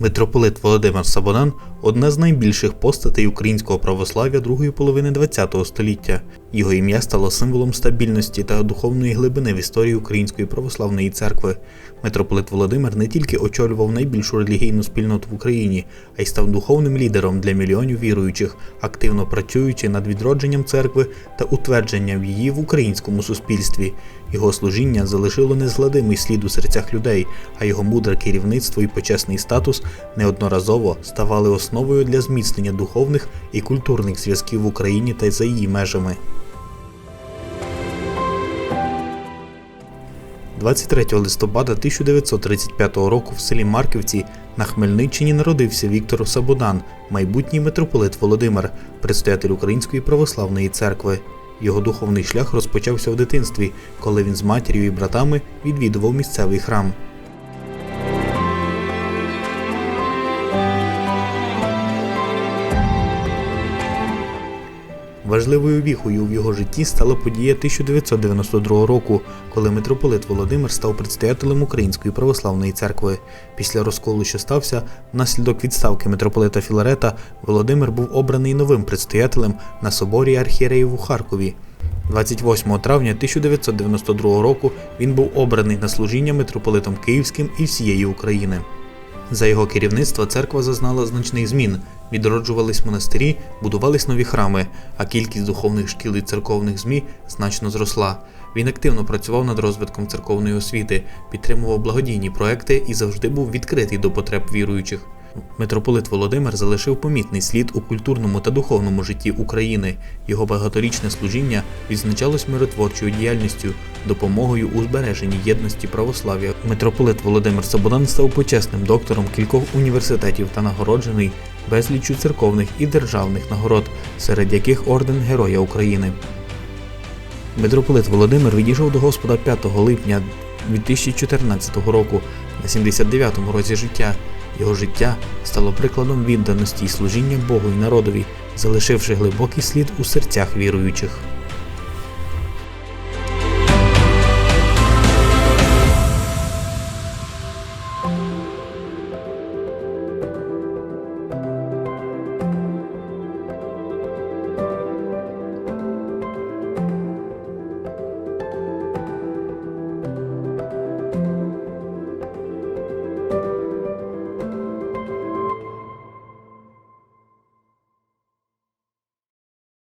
Митрополит Володимир Сабонан одна з найбільших постатей українського православ'я другої половини ХХ століття. Його ім'я стало символом стабільності та духовної глибини в історії Української православної церкви. Митрополит Володимир не тільки очолював найбільшу релігійну спільноту в Україні, а й став духовним лідером для мільйонів віруючих, активно працюючи над відродженням церкви та утвердженням її в українському суспільстві. Його служіння залишило незгладимий слід у серцях людей, а його мудре керівництво і почесний статус неодноразово ставали основою для зміцнення духовних і культурних зв'язків в Україні та за її межами. 23 листопада 1935 року в селі Марківці на Хмельниччині народився Віктор Сабодан, майбутній митрополит Володимир, предстоятель Української православної церкви. Його духовний шлях розпочався в дитинстві, коли він з матір'ю і братами відвідував місцевий храм. Важливою віхою в його житті стала подія 1992 року, коли митрополит Володимир став предстоятелем Української православної церкви. Після розколу, що стався, внаслідок відставки митрополита Філарета, Володимир був обраний новим предстоятелем на соборі архієреїв у Харкові. 28 травня 1992 року він був обраний на служіння митрополитом Київським і всієї України. За його керівництва церква зазнала значних змін. Відроджувались монастирі, будувались нові храми, а кількість духовних шкіл і церковних ЗМІ значно зросла. Він активно працював над розвитком церковної освіти, підтримував благодійні проекти і завжди був відкритий до потреб віруючих. Митрополит Володимир залишив помітний слід у культурному та духовному житті України. Його багаторічне служіння відзначалось миротворчою діяльністю, допомогою у збереженні єдності православ'я. Митрополит Володимир Сабодан став почесним доктором кількох університетів та нагороджений безліччю церковних і державних нагород, серед яких орден Героя України. Митрополит Володимир відійшов до Господа 5 липня 2014 року на 79-му році життя. Його життя стало прикладом відданості й служіння Богу і народові, залишивши глибокий слід у серцях віруючих.